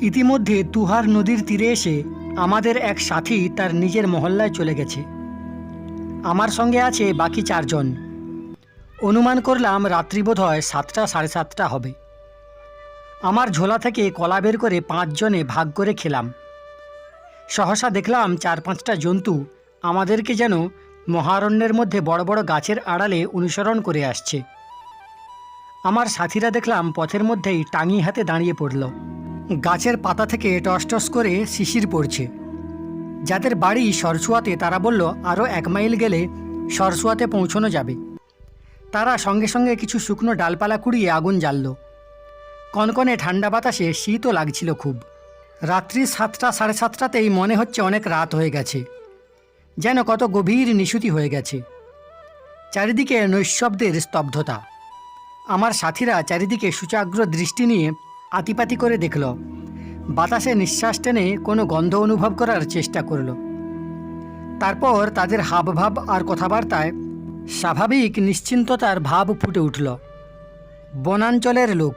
ইতিমধ্যে তুহার নদীর তীরে এসে আমাদের এক সাথী তার নিজের মহল্লায় চলে গেছে। আমার সঙ্গে আছে বাকি চারজন। অনুমান করলাম রাত্রি বোধ হয় সাতটা সাড়ে সাতটা হবে। আমার ঝোলা থেকে কলা বের করে পাঁচজনে ভাগ করে খেলাম। সহসা দেখলাম চার পাঁচটা জন্তু আমাদেরকে যেন মহারণ্যের মধ্যে বড় বড় গাছের আড়ালে অনুসরণ করে আসছে। আমার সাথীরা দেখলাম পথের মধ্যেই টাঙি হাতে দাঁড়িয়ে পড়ল। গাছের পাতা থেকে টস টস করে শিশির পড়ছে। যাদের বাড়ি সরসুয়াতে, তারা বলল আরও এক মাইল গেলে সরসুয়াতে পৌঁছানো যাবে। তারা সঙ্গে সঙ্গে কিছু শুকনো ডালপালা কুড়িয়ে আগুন জ্বালল। কনকনে ঠান্ডা বাতাসে শীতও লাগছিল খুব। রাত্রি সাতটা, সাড়ে সাতটাতেই মনে হচ্ছে অনেক রাত হয়ে গেছে। যেন কত গভীর নিশুতি হয়ে গেছে। চারিদিকে নৈশব্দের স্তব্ধতা। আমার সাথীরা চারিদিকে সুচাগ্র দৃষ্টি নিয়ে আতিপাতি করে দেখল। বাতাসে নিঃশ্বাস টেনে কোনো গন্ধ অনুভব করার চেষ্টা করল। তারপর তাদের হাবভাব আর কথাবার্তায় স্বাভাবিক নিশ্চিন্ততার ভাব ফুটে উঠল। বনাঞ্চলের লোক,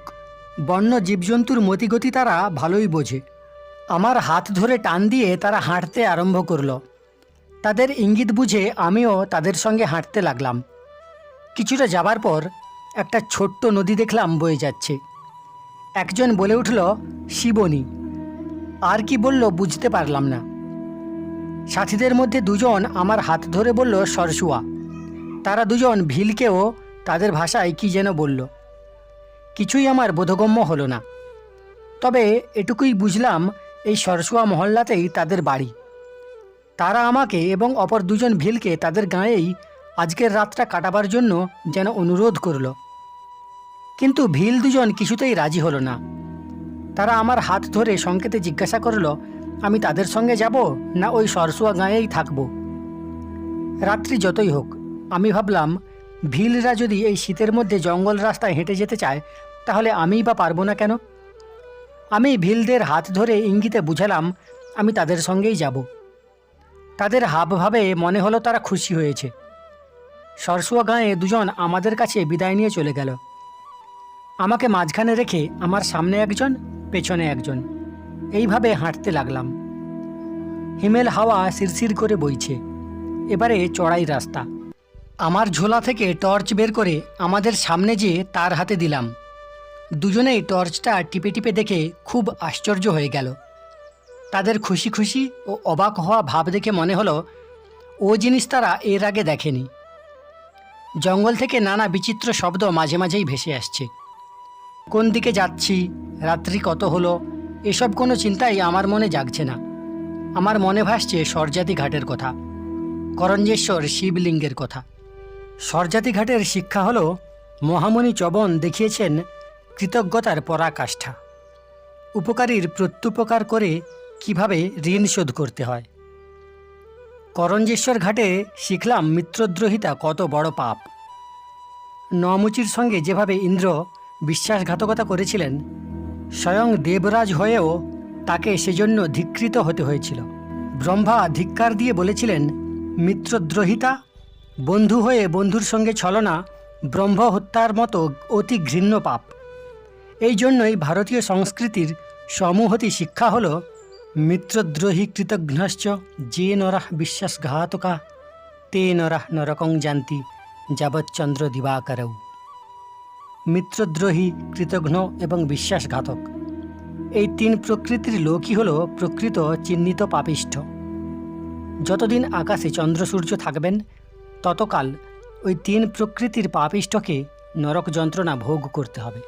বন্য জীবজন্তুর মতিগতি তারা ভালোই বোঝে। আমার হাত ধরে টান দিয়ে তারা হাঁটতে আরম্ভ করল। তাদের ইঙ্গিত বুঝে আমিও তাদের সঙ্গে হাঁটতে লাগলাম। কিছুটা যাবার পর একটা ছোট্ট নদী দেখলাম বয়ে যাচ্ছে। একজন বলে উঠল, শিবনী। আর কি বলল বুঝতে পারলাম না। সাথীদের মধ্যে দুজন আমার হাত ধরে বলল, সরসুয়া। তারা দুজন ভিলকেও তাদের ভাষায় কি যেন বলল। কিছুই আমার বোধগম্য হলো না। তবে এটুকুই বুঝলাম, এই সরসুয়া মহল্লাতেই তাদের বাড়ি। তারা আমাকে এবং অপর দুজন ভিলকে তাদের গাঁয়েই আজকের রাতটা কাটাবার জন্য যেন অনুরোধ করল। কিন্তু ভিল দুজন কিছুতেই রাজি হলো না। তারা আমার হাত ধরে সংকেতে জিজ্ঞাসা করল, আমি তাদের সঙ্গে যাব না ওই সরসুয়া গাঁয়েই থাকব? রাত্রি যতই হোক, আমি ভাবলাম ভিলরা যদি এই শীতের মধ্যে জঙ্গল রাস্তায় হেঁটে যেতে চায়, তাহলে আমিই বা পারব না কেন? আমি ভিলদের হাত ধরে ইঙ্গিতে বুঝালাম, আমি তাদের সঙ্গেই যাব। তাদের হাবভাবে মনে হলো তারা খুশি হয়েছে। সরসুয়া গাঁয়ে দুজন আমাদের কাছে বিদায় নিয়ে চলে গেল। আমাকে মাঝখানে রেখে আমার সামনে একজন, পেছনে একজন। এইভাবে হাঁটতে লাগলাম। হিমেল হাওয়া শিরশির করে বইছে। এবারে চড়াই রাস্তা। আমার ঝোলা থেকে টর্চ বের করে আমাদের সামনে যে তার হাতে দিলাম। দুজনেই টর্চটা টিপে টিপে দেখে খুব আশ্চর্য হয়ে গেল। তাদের খুশি খুশি ও অবাক হওয়া ভাব দেখে মনে হলো, ও জিনিস তারা এর আগে দেখেনি। জঙ্গল থেকে নানা বিচিত্র শব্দ মাঝে মাঝেই ভেসে আসছে। কোন দিকে যাচ্ছি? রাত্রি কত হলো? এসব কোনো চিন্তাই আমার মনে জাগছে না। আমার মনে ভাসছে সরজাতি ঘাটের কথা। করঞ্জেশ্বর শিবলিঙ্গের কথা। সরজাতি ঘাটের শিক্ষা হলো, মহামণি চবন দেখিয়েছেন কৃতজ্ঞতার পরাকাষ্ঠা। উপকারীর প্রত্যুপকার করে কীভাবে ঋণ শোধ করতে হয়? করঞ্জেশ্বর ঘাটে শিখলাম মিত্রদ্রোহিতা কত বড় পাপ। নমুচির সঙ্গে যেভাবে ইন্দ্র বিশ্বাসঘাতকতা করেছিলেন, স্বয়ং দেবরাজ হয়েও তাকে সেজন্য ধিকৃত হতে হয়েছিল। ব্রহ্মা ধিক্কার দিয়ে বলেছিলেন, মিত্রদ্রোহিতা, বন্ধু হয়ে বন্ধুর সঙ্গে ছলনা, ব্রহ্ম হত্যার মতো অতি ঘৃণ্য পাপ। এই জন্যই ভারতীয় সংস্কৃতির সমূহতি শিক্ষা হল মিত্রদ্রোহী কৃতঘ্নশ্চ যে নরাহ বিশ্বাসঘাতকা তে নরাহ নরকং জানতি যাবচ্চন্দ্র দিবাকরৌ মিত্রদ্রোহী কৃতঘ্ন এবং বিশ্বাসঘাতক এই তিন প্রকৃতির লোকই হল প্রকৃত চিহ্নিত পাপিষ্ঠ। যতদিন আকাশে চন্দ্র সূর্য থাকবেন, ততকাল ওই তিন প্রকৃতির পাপিষ্ঠকে নরক যন্ত্রণা ভোগ করতে হবে।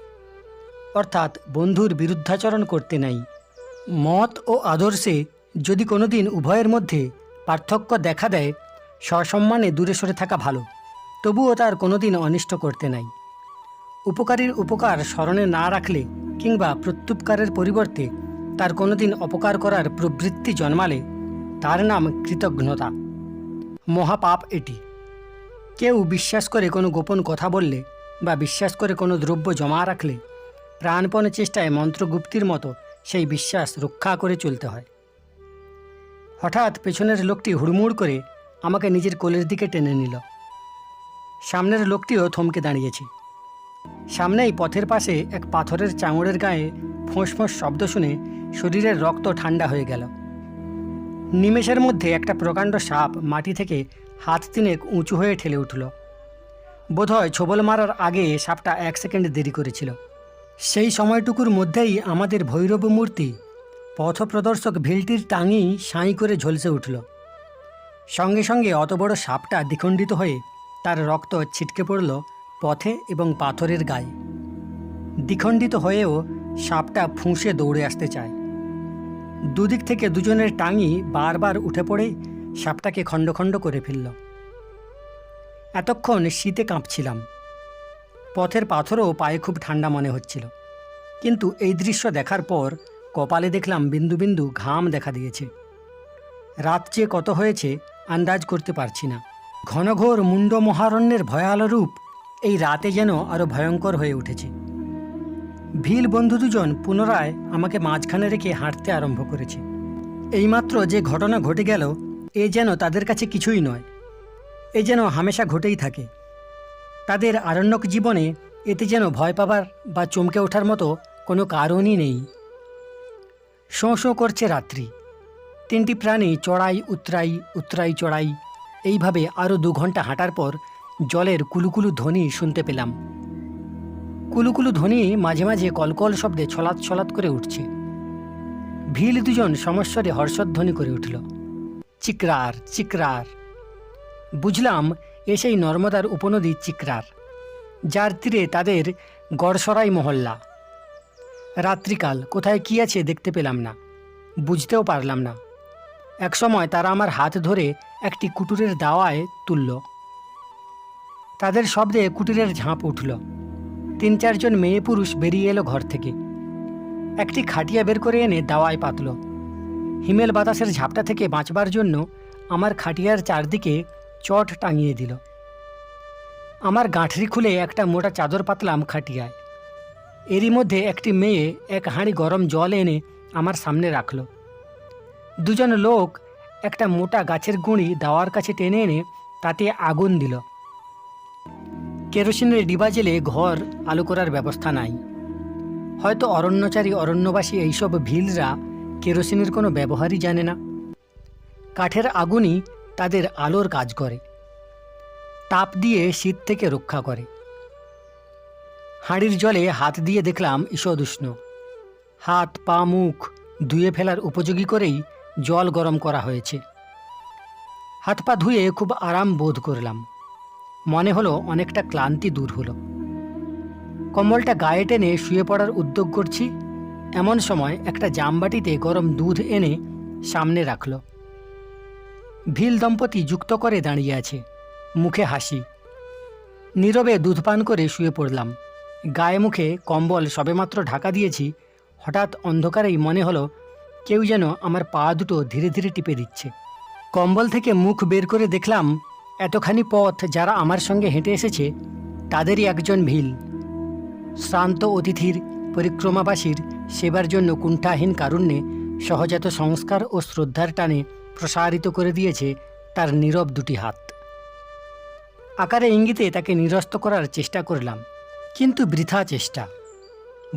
অর্থাৎ বন্ধুর বিরুদ্ধাচরণ করতে নাই। মত ও আদর্শে যদি কোনোদিন উভয়ের মধ্যে পার্থক্য দেখা দেয়, সসম্মানে দূরে সরে থাকা ভালো। তবুও তার কোনোদিন অনিষ্ট করতে নাই। উপকারীর উপকার স্মরণে না রাখলে কিংবা প্রত্যুপকারের পরিবর্তে তার কোনোদিন অপকার করার প্রবৃত্তি জন্মালে তার নাম কৃতঘ্নতা। মহাপাপ এটি। কেউ বিশ্বাস করে কোনো গোপন কথা বললে বা বিশ্বাস করে কোনো দ্রব্য জমা রাখলে, প্রাণপণ চেষ্টায় মন্ত্রগুপ্তির মতো সেই বিশ্বাস রক্ষা করে চলতে হয়। হঠাৎ পেছনের লোকটি হুড়মুড় করে আমাকে নিজের কোলের দিকে টেনে নিল। সামনের লোকটিও থমকে দাঁড়িয়েছে। সামনেই পথের পাশে এক পাথরের চাঙড়ের গায়ে ফোঁস ফোঁস শব্দ শুনে শরীরের রক্ত ঠান্ডা হয়ে গেল। নিমেষের মধ্যে একটা প্রকাণ্ড সাপ মাটি থেকে হাত তিনেক উঁচু হয়ে ঠেলে উঠল। বোধহয় ছোবল মারার আগে সাপটা এক সেকেন্ড দেরি করেছিল। সেই সময়টুকুর মধ্যেই আমাদের ভৈরব মূর্তি পথপ্রদর্শক ভিলটির টাঙি সাঁই করে ঝলসে উঠল। সঙ্গে সঙ্গে অত বড় সাপটা দ্বিখণ্ডিত হয়ে তার রক্ত ছিটকে পড়ল পথে এবং পাথরের গায়ে। দ্বিখণ্ডিত হয়েও সাপটা ফুঁসে দৌড়ে আসতে চায়। দুদিক থেকে দুজনের টাঙি বারবার উঠে পড়ে সাপটাকে খণ্ড খণ্ড করে ফেলল। এতক্ষণ শীতে কাঁপছিলাম। পথের পাথরও পায়ে খুব ঠান্ডা মনে হচ্ছিল। কিন্তু এই দৃশ্য দেখার পর কপালে দেখলাম বিন্দু বিন্দু ঘাম দেখা দিয়েছে। রাত যে কত হয়েছে, আন্দাজ করতে পারছি না। ঘনঘোর মুন্ড মহারণ্যের ভয়াল রূপ এই রাতে যেন আরও ভয়ঙ্কর হয়ে উঠেছে। ভিল বন্ধু দুজন পুনরায় আমাকে মাঝখানে রেখে হাঁটতে আরম্ভ করেছে। এইমাত্র যে ঘটনা ঘটে গেল, এ যেন তাদের কাছে কিছুই নয়। এ যেন হামেশা ঘটেই থাকে। তাদের আরণ্যক জীবনে এতে যেন ভয় পাবার বা চমকে ওঠার মতো কোনো কারণই নেই। শোঁ শোঁ করছে রাত্রি। তিনটি প্রাণী চড়াই, উতরাই উতরাই, চড়াই, এইভাবে আরও দু ঘণ্টা হাঁটার পর জলের কুলুকুলু ধ্বনি শুনতে পেলাম। কুলুকুলু ধ্বনি মাঝে মাঝে কলকল শব্দে ছলাৎ ছলাৎ করে উঠছে। ভিল দুজন সমস্বরে হর্ষধ্বনি করে উঠল। চিকরার চিকরার। বুঝলাম এ সেই নর্মদার উপনদী চিকরার, যার তীরে তাদের গড়সরাই মহল্লা। রাত্রিকাল, কোথায় কি আছে দেখতে পেলাম না, বুঝতেও পারলাম না। একসময় তারা আমার হাত ধরে একটি কুটুরের দাওয়ায় তুলল। তাদের শব্দে কুটিরের ঝাঁপ উঠল। তিন চারজন মেয়ে পুরুষ বেরিয়ে এলো ঘর থেকে। একটি খাটিয়া বের করে এনে দাওয়ায় পাতল। হিমেল বাতাসের ঝাপটা থেকে বাঁচবার জন্য আমার খাটিয়ার চারদিকে চট টাঙিয়ে দিল। আমার গাঁঠরি খুলে একটা মোটা চাদর পাতলাম খাটিয়ায়। এরই মধ্যে একটি মেয়ে এক হাঁড়ি গরম জল এনে আমার সামনে রাখল। দুজন লোক একটা মোটা গাছের গুঁড়ি দাওয়ার কাছে টেনে এনে তাতে আগুন দিল। কেরোসিনের ডিবা জেলে ঘর আলো করার ব্যবস্থা নাই। হয়তো অরণ্যচারী অরণ্যবাসী এইসব ভিলরা কেরোসিনের কোনো ব্যবহারই জানে না। কাঠের আগুনই তাদের আলোর কাজ করে। তাপ দিয়ে শীত থেকে রক্ষা করে। হাঁড়ির জলে হাত দিয়ে দেখলাম ঈষদুষ্ণ হাত, পা, মুখ ধুয়ে ফেলার উপযোগী করেই জল গরম করা হয়েছে। হাত, পা ধুয়ে খুব আরাম বোধ করলাম। মনে হলো অনেকটা ক্লান্তি দূর হলো। কম্বলটা গায়ে টেনে শুয়ে পড়ার উদ্যোগ করছি। এমন সময় একটা জামবাটিতে গরম দুধ এনে সামনে রাখল। ভিল দম্পতি যুক্ত করে দাঁড়িয়ে আছে। মুখে হাসি। নীরবে দুধ পান করে শুয়ে পড়লাম। গায়ে মুখে কম্বল সবেমাত্র ঢাকা দিয়েছি। হঠাৎ অন্ধকারেই মনে হলো কেউ যেন আমার পা দুটো ধীরে ধীরে টিপে দিচ্ছে। কম্বল থেকে মুখ বের করে দেখলাম এতখানি পথ যারা আমার সঙ্গে হেঁটে এসেছে, তাদেরই একজন ভিল। শ্রান্ত অতিথির, পরিক্রমাবাসীর, সেবার জন্য কুণ্ঠাহীন কারুণ্যে সহজাত সংস্কার ও শ্রদ্ধার টানে প্রসারিত করে দিয়েছে তার নীরব দুটি হাত। আকারে ইঙ্গিতে তাকে নিরস্ত করার চেষ্টা করলাম, কিন্তু বৃথা চেষ্টা।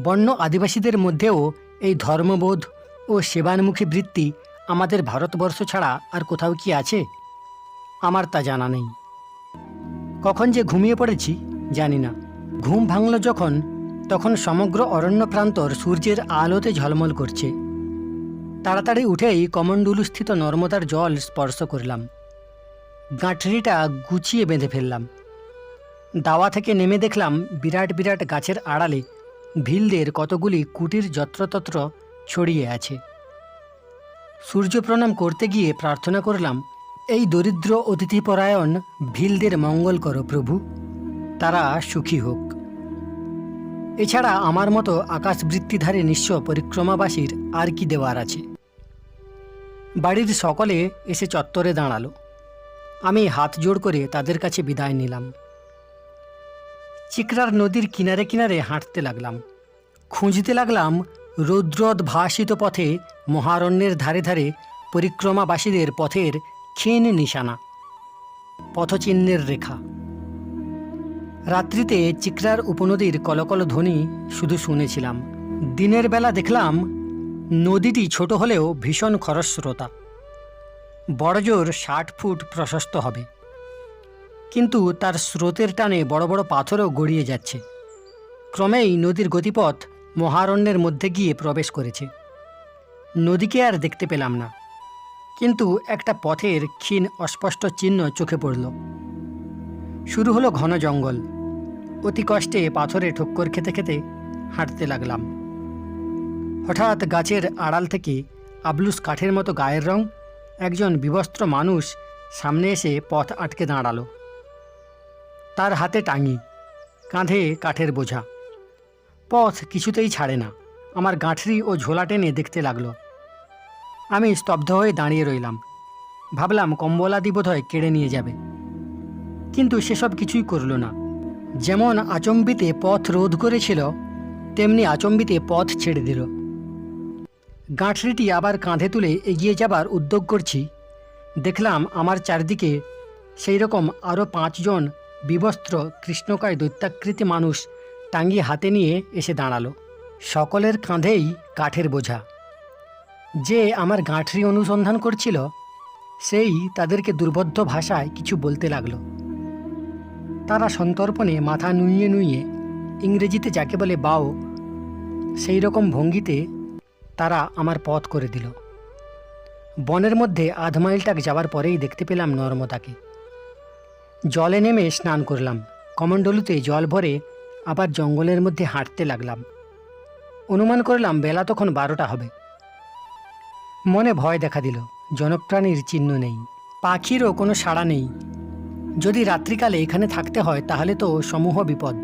বন্য আদিবাসীদের মধ্যেও এই ধর্মবোধ ও সেবানমুখী বৃত্তি আমাদের ভারতবর্ষ ছাড়া আর কোথাও কি আছে? আমার তা জানা নেই। কখন যে ঘুমিয়ে পড়েছি, জানি না। ঘুম ভাঙল যখন, তখন সমগ্র অরণ্য প্রান্তর সূর্যের আলোতে ঝলমল করছে। তাড়াতাড়ি উঠেই কমণ্ডুলুস্থিত নর্মদার জল স্পর্শ করলাম। গাঁঠরিটা গুছিয়ে বেঁধে ফেললাম। দাওয়া থেকে নেমে দেখলাম বিরাট বিরাট গাছের আড়ালে ভিলদের কতগুলি কুটির যত্রতত্র ছড়িয়ে আছে। সূর্য প্রণাম করতে গিয়ে প্রার্থনা করলাম, এই দরিদ্র অতিথিপরায়ণ ভিলদের মঙ্গল করো প্রভু, তারা সুখী হোক। এছাড়া আমার মতো আকাশবৃত্তিধারী নিঃস্ব পরিক্রমাবাসীর আর কি দেওয়ার আছে? বাড়ির সকলে এসে চত্বরে দাঁড়াল। আমি হাত জোড় করে তাদের কাছে বিদায় নিলাম। চিকরার নদীর কিনারে কিনারে হাঁটতে লাগলাম। খুঁজতে লাগলাম রৌদ্রদ ভাসিত পথে মহারণ্যের ধারে ধারে পরিক্রমাবাসীদের পথের ক্ষীণ নিশানা, পথচিহ্নের রেখা। রাত্রিতে চিকরার উপনদীর কলকল ধ্বনি শুধু শুনেছিলাম। দিনের বেলা দেখলাম নদীটি ছোট হলেও ভীষণ খরস্রোতা। বড়জোর ষাট ফুট প্রশস্ত হবে। কিন্তু তার স্রোতের টানে বড় বড় পাথরও গড়িয়ে যাচ্ছে। ক্রমেই নদীর গতিপথ মহারণ্যের মধ্যে গিয়ে প্রবেশ করেছে। নদীকে আর দেখতে পেলাম না। কিন্তু একটা পথের ক্ষীণ অস্পষ্ট চিহ্ন চোখে পড়ল। শুরু হলো ঘন জঙ্গল। অতি কষ্টে পাথরে ঠক্কর খেতে খেতে হাঁটতে লাগলাম। হঠাৎ গাছের আড়াল থেকে আবলুস কাঠের মতো গায়ের রং একজন বিবস্ত্র মানুষ সামনে এসে পথ আটকে দাঁড়াল। তার হাতে টাঙি, কাঁধে কাঠের বোঝা। পথ কিছুতেই ছাড়ে না, আমার গাঁঠরি ও ঝোলা টেনে দেখতে লাগল। আমি স্তব্ধ হয়ে দাঁড়িয়ে রইলাম। ভাবলাম কম্বলাদি বোধহয় কেড়ে নিয়ে যাবে। কিন্তু সেসব কিছুই করল না। যেমন আচম্বিতে পথ রোধ করেছিল, তেমনি আচম্বিতে পথ ছেড়ে দিল। গাঁঠরিটি আবার কাঁধে তুলে এগিয়ে যাবার উদ্যোগ করছি। দেখলাম আমার চারদিকে সেই রকম আরও পাঁচজন বিবস্ত্র কৃষ্ণকায় দৈত্যাকৃতি মানুষ টাঙ্গি হাতে নিয়ে এসে দাঁড়াল। সকলের কাঁধেই কাঠের বোঝা। যে আমার গাঁঠরি অনুসন্ধান করছিল, সেই তাদেরকে দুর্বোধ্য ভাষায় কিছু বলতে লাগল। তারা সন্তর্পণে মাথা নুইয়ে নুইয়ে ইংরেজিতে যাকে বলে বাও সেই রকম ভঙ্গিতে তারা আমার পথ করে দিল। বনের মধ্যে আধ মাইলটাক যাওয়ার পরেই দেখতে পেলাম নর্মদাকে। জলে নেমে স্নান করলাম। কমণ্ডলুতে জল ভরে আবার জঙ্গলের মধ্যে হাঁটতে লাগলাম। অনুমান করলাম, বেলা তখন বারোটা হবে। মনে ভয় দেখা দিল, জনপ্রাণীর চিহ্ন নেই, পাখিরও কোনো সাড়া নেই। যদি রাত্রিকালে এখানে থাকতে হয়, তাহলে তো সমূহ বিপদ।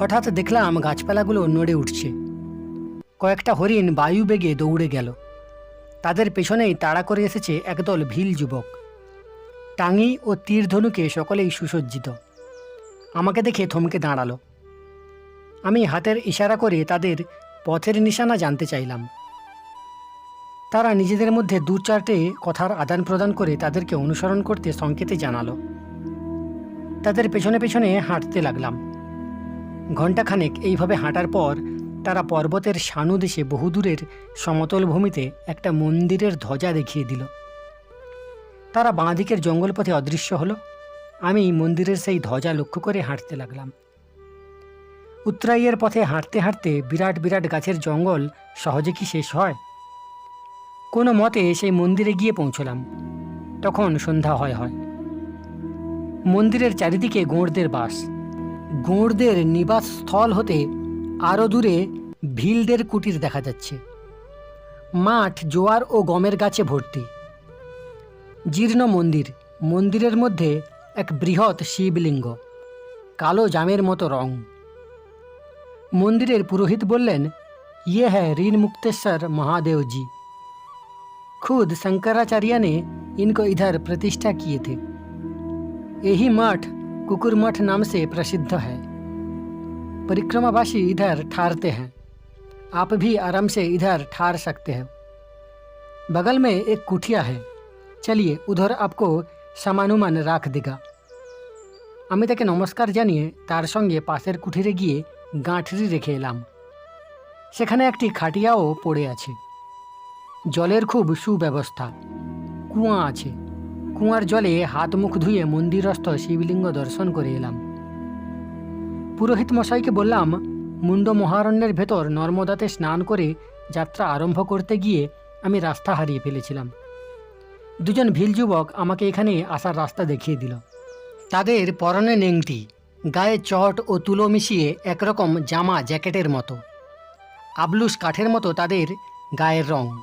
হঠাৎ দেখলাম গাছপালাগুলো নড়ে উঠছে। কয়েকটা হরিণ বায়ু বেগে দৌড়ে গেল। তাদের পেছনেই তাড়া করে এসেছে একদল ভিল যুবক। টাঙি ও তীর ধনুকে সকলেই সুসজ্জিত। আমাকে দেখে থমকে দাঁড়াল। আমি হাতের ইশারা করে তাদের পথের নিশানা জানতে চাইলাম। তারা নিজেদের মধ্যে দু চারটে কথার আদান প্রদান করে তাদেরকে অনুসরণ করতে সংকেতে জানালো। তাদের পেছনে পেছনে হাঁটতে লাগলাম। ঘণ্টাখানেক এইভাবে হাঁটার পর তারা পর্বতের সানু দেশে বহুদূরের সমতল ভূমিতে একটা মন্দিরের ধ্বজা দেখিয়ে দিল। তারা বাঁ দিকের জঙ্গল পথে অদৃশ্য হলো। আমি মন্দিরের সেই ধ্বজা লক্ষ্য করে হাঁটতে লাগলাম। উত্তরাইয়ের পথে হাঁটতে হাঁটতে বিরাট বিরাট গাছের জঙ্গল সহজে কি শেষ হয়? কোনো মতে সেই মন্দিরে গিয়ে পৌঁছলাম। তখন সন্ধ্যা হয় হয়। মন্দিরের চারিদিকে গোঁড়দের বাস। গোঁড়দের নিবাস স্থল হতে আরও দূরে ভিলদের কুটির দেখা যাচ্ছে মাঠ জোয়ার ও গমের গাছে ভর্তি জীর্ণ মন্দির মন্দিরের মধ্যে এক বৃহৎ শিবলিঙ্গ কালো জামের মতো রং মন্দিরের পুরোহিত বললেন ইয়ে হ্যাঁ ঋণ মুক্তেশ্বর महादेव जी खुद शंकराचार्य ने इनको इधर प्रतिष्ठा किए थे यही मठ कुकुर मठ नाम से प्रसिद्ध है परिक्रमावासी इधर ठहरते हैं आप भी आराम से इधर ठहर सकते हो बगल में एक कुठिया है चलिए उधर आपको সামানুমান রাখ দিগা আমি তাকে নমস্কার জানিয়ে তার সঙ্গে পাশের কুঠিরে গিয়ে গাঁঠরি রেখে এলাম সেখানে একটি খাটিয়াও পড়ে আছে জলের খুব সুব্যবস্থা কুয়া আছে কুয়ার জলে হাত মুখ ধুয়ে মন্দিরস্থ শিবলিঙ্গ দর্শন করে এলাম পুরোহিত মশাইকে বললাম, মুন্ড মহারণ্যের ভেতর নর্মদাতে স্নান করে যাত্রা আরম্ভ করতে গিয়ে আমি রাস্তা হারিয়ে ফেলেছিলাম। দুজন ভিল যুবক আমাকে এখানে আসার রাস্তা দেখিয়ে দিল। তাদের পরনে নেংটি, গায়ে চট ও তুলো মিশিয়ে একরকম জামা জ্যাকেটের মতো। আবলুস কাঠের মতো তাদের গায়ের রং।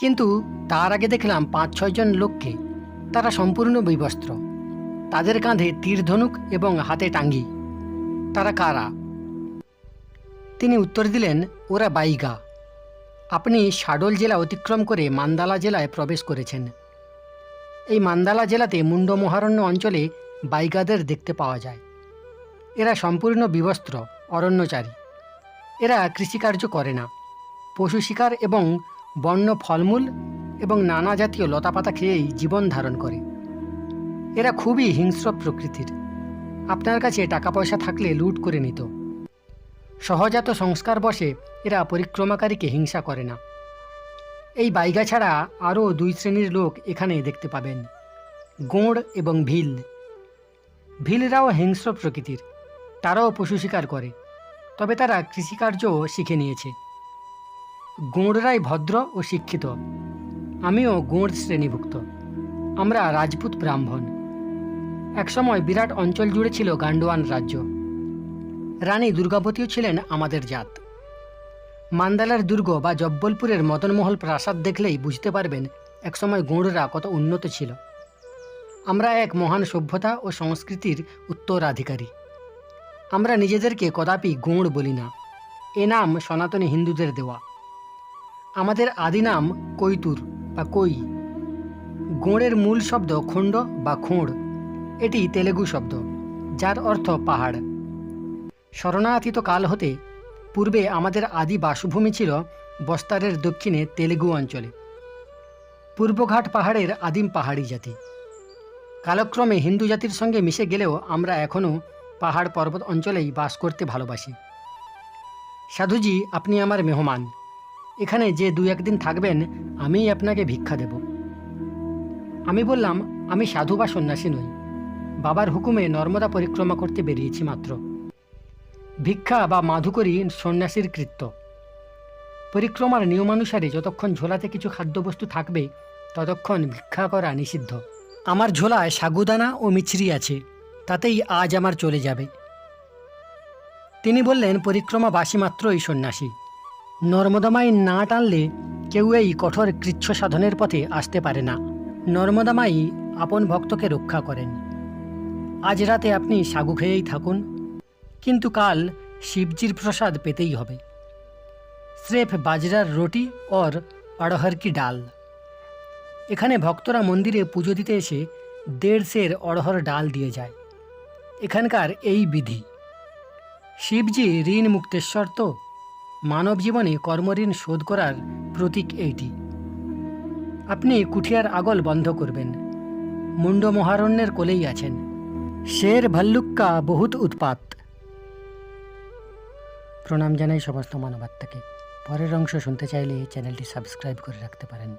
কিন্তু তার আগে দেখলাম পাঁচ ছয়জন লোককে। তারা সম্পূর্ণ বিবস্ত্র। তাদের কাঁধে তীর ধনুক এবং হাতে টাঙ্গি। তারা কারা? তিনি উত্তর দিলেন, ওরা বাইগা। আপনি শাডল জেলা অতিক্রম করে মান্দালা জেলায় প্রবেশ করেছেন। এই মান্দালা জেলাতে মুন্ড মহারণ্য অঞ্চলে বাইগাদের দেখতে পাওয়া যায়। এরা সম্পূর্ণ বিবস্ত্র, অরণ্যচারী। এরা কৃষিকার্য করে না। পশু শিকার এবং বন্য ফলমূল এবং নানা জাতীয় লতাপাতা খেয়েই জীবন ধারণ করে। এরা খুবই হিংস্র প্রকৃতির। আপনার কাছে টাকা পয়সা থাকলে লুট করে নিত। সহজাত সংস্কার বসে এরা পরিক্রমাকারীকে হিংসা করে না। এই বাইগা ছাড়া আরও দুই শ্রেণির লোক এখানে দেখতে পাবেন। গোঁড় এবং ভিল। ভিলরাও হিংস্র প্রকৃতির। তারাও পশু শিকার করে। তবে তারা কৃষিকার্যও শিখে নিয়েছে। গোঁড়রাই ভদ্র ও শিক্ষিত। আমিও গোঁড় শ্রেণীভুক্ত। আমরা রাজপুত ব্রাহ্মণ। একসময় বিরাট অঞ্চল জুড়ে ছিল গান্ডোয়ান রাজ্য। রানী দুর্গাবতীও ছিলেন আমাদের জাত। মান্দালার দুর্গ বা জব্বলপুরের মদনমহল প্রাসাদ দেখলেই বুঝতে পারবেন একসময় গোঁড়রা কত উন্নত ছিল। আমরা এক মহান সভ্যতা ও সংস্কৃতির উত্তরাধিকারী। আমরা নিজেদেরকে কদাপি গোঁড় বলি না। এ নাম সনাতনী হিন্দুদের দেওয়া। আমাদের আদি নাম কৈতুর বা কই। গোঁড়ের মূল শব্দ খণ্ড বা খোঁড়। এটি তেলেগু শব্দ, যার অর্থ পাহাড়। শরণাতীত কাল হতে পূর্বে আমাদের আদি বাসভূমি ছিল বস্তারের দক্ষিণে তেলেগু অঞ্চলে। পূর্বঘাট পাহাড়ের আদিম পাহাড়ি জাতি। কালক্রমে হিন্দু জাতির সঙ্গে মিশে গেলেও আমরা এখনও পাহাড় পর্বত অঞ্চলেই বাস করতে ভালোবাসি। সাধুজি, আপনি আমার মেহমান। এখানে যে দু একদিন থাকবেন, আমিই আপনাকে ভিক্ষা দেব। আমি বললাম, আমি সাধু বা সন্ন্যাসী নই। বাবার হুকুমে নর্মদা পরিক্রমা করতে বেরিয়েছি মাত্র। ভিক্ষা বা মাধুকরী সন্ন্যাসীর কৃত্য। পরিক্রমার নিয়মানুসারে যতক্ষণ ঝোলাতে কিছু খাদ্যবস্তু থাকবে, ততক্ষণ ভিক্ষা করা নিষিদ্ধ। আমার ঝোলায় সাগুদানা ও মিছরি আছে, তাতেই আজ আমার চলে যাবে। তিনি বললেন পরিক্রমা বাসী মাত্রই সন্ন্যাসী। নর্মদামাই না টানলে কেউ এই কঠোর কৃচ্ছ সাধনের পথে আসতে পারে না। নর্মদামাই আপন ভক্তকে রক্ষা করেন। আজ রাতে আপনি সাগু খেয়েই থাকুন। কিন্তু কাল শিবজির প্রসাদ পেতেই হবে। স্রেফ বাজরার রুটি ওর অড়হর কি ডাল। এখানে ভক্তরা মন্দিরে পুজো দিতে এসে দেড় সের অড়হর ডাল দিয়ে যায়। এখানকার এই বিধি। শিবজি ঋণ মুক্তেশ্বর তো, মানব জীবনে কর্মঋণ শোধ করার প্রতীক এইটি। আপনি কুঠিয়ার আগল বন্ধ করবেন। মুন্ড মহারণ্যের কোলেই আছেন। শের ভাল্লুক্কা বহুত উৎপাত। প্রণাম জানাই সমস্ত মানবাত্মাকে। পরের অংশ শুনতে চাইলে চ্যানেলটি সাবস্ক্রাইব করে রাখতে পারেন।